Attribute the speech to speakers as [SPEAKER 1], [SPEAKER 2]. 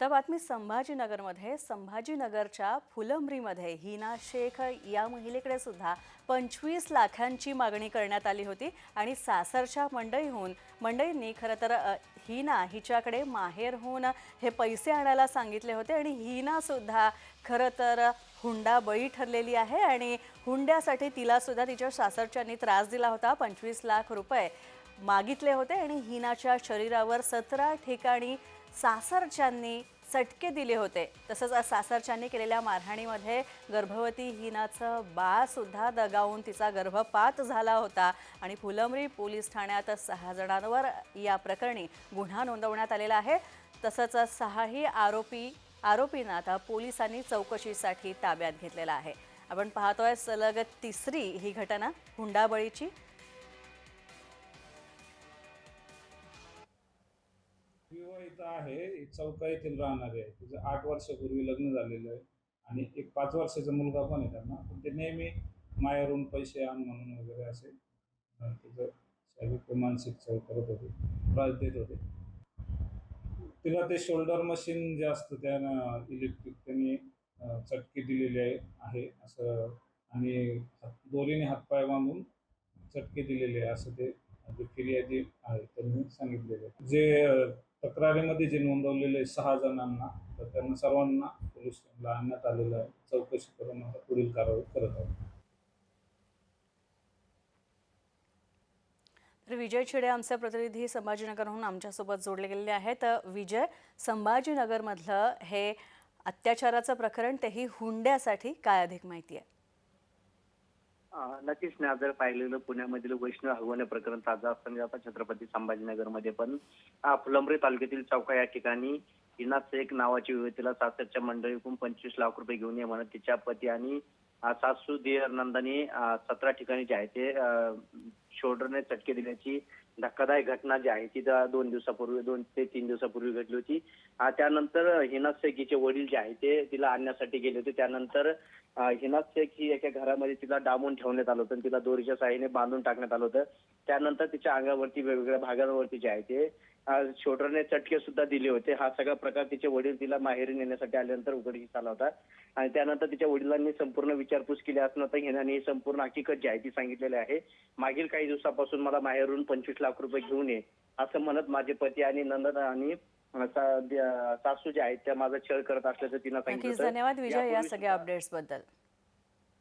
[SPEAKER 1] आता बातमी संभाजीनगरमध्ये संभाजीनगरच्या फुलंब्रीमध्ये हिना शेख या महिलेकडे सुद्धा पंचवीस लाखांची मागणी करण्यात आली होती आणि सासरच्या मंडईहून मंडईंनी खरं तर हिना हिच्याकडे माहेरहून हे पैसे आणायला सांगितले होते आणि हिनासुद्धा खरं तर हुंडा बळी ठरलेली आहे आणि हुंड्यासाठी तिलासुद्धा तिच्या सासरच्यांनी त्रास दिला होता पंचवीस लाख रुपये मागितले होते आणि हिनाच्या शरीरावर सतरा ठिकाणी सासरच्यांनी चटके दिले होते. तसंच सासरच्यांनी केलेल्या मारहाणीमध्ये गर्भवती हिनाचं बाळसुद्धा दगावून तिचा गर्भपात झाला होता. आणि फुलंब्री पोलीस ठाण्यात सहा जणांवर या प्रकरणी गुन्हा नोंदवण्यात आलेला आहे. तसंच सहाही आरोपी आरोपींना आता पोलिसांनी चौकशीसाठी ताब्यात घेतलेला आहे. आपण पाहतोय सलग तिसरी ही घटना हुंडाबळीची.
[SPEAKER 2] इथं आहे चौका येथील राहणारी आहे तिचं आठ वर्षापूर्वी लग्न झालेलं आहे आणि एक पाच वर्षाचा मुलगा पण आहे त्यांना. पण ते नेहमी माहेरून पैसे आण म्हणून वगैरे असे तिचं शारीरिक मानसिक चव करत होते त्रास देत होते. तिला ते शोल्डर मशीन जे असतं त्यानं इलेक्ट्रिक त्यांनी चटकी दिलेली आहे आहे असं आणि दोरीने हातपाय बांधून चटके दिलेले आहे असं ते फिर्यादी आहे त्यांनी सांगितलेले जे तक्रारीमध्ये जे नोंदवलेले सहा जणांना तर त्यांना सर्वांना पोलीस स्टेशनला आणण्यात आलेलं आहे. चौकशी करून आता पुढील कारवाई करत आहोत.
[SPEAKER 1] तर विजय छिडे आमचे प्रतिनिधी संभाजीनगरहून आमच्यासोबत जोडले गेलेले आहेत. अ, विजय संभाजीनगरमधलं हे अत्याचाराचं प्रकरण तेही हुंड्यासाठी काय अधिक माहिती आहे?
[SPEAKER 3] नक्कीच ना जर पाहिलेलं पुण्यामधील वैष्णव हगवणे प्रकरण ताजा असताना आता छत्रपती संभाजीनगरमध्ये पण फुलंबरी फुलंब्री तालुक्यातील चौका या ठिकाणी हिना शेख नावाची युवतीला सासरच्या मंडळीकडून पंचवीस लाख रुपये घेऊन ये म्हणत तिच्या पती आणि सासू दियर नंदानी सतरा ठिकाणी जे आहे ते शोल्डरने चटके दिल्याची धक्कादायक घटना जी आहे ती दोन दिवसापूर्वी दोन ते तीन दिवसापूर्वी घडली होती. त्यानंतर हिना शेख हिचे वडील जे आहे ते तिला आणण्यासाठी गेले होते. त्यानंतर हिना शेख ही एका घरामध्ये तिला डांबून ठेवण्यात आलं होतं तिला दोरीच्या साहाय्याने बांधून टाकण्यात आलं होतं. त्यानंतर तिच्या अंगावरती वेगवेगळ्या भागांवरती जे आहे ते अं, चटके सुद्धा दिले होते. हा सगळा प्रकार तिचे वडील तिला माहेरी नेण्यासाठी आल्यानंतर उघडकीस आला होता. आणि त्यानंतर तिच्या वडिलांनी संपूर्ण विचारपूस केली असताना हिनाने ही संपूर्ण हकीकत जी आहे ती सांगितलेली आहे. मागील काही दिवसापासून मला माहेरून पंचवीस लाख रुपये घेऊन ये असं म्हणत माझे पती आणि नंदन आणि सासू जे आहेत त्या माझा छळ करत असल्याचं तिनं सांगितलं.
[SPEAKER 1] धन्यवाद विजय या सगळ्या
[SPEAKER 3] सुद्धा-
[SPEAKER 1] अपडेट्सबद्दल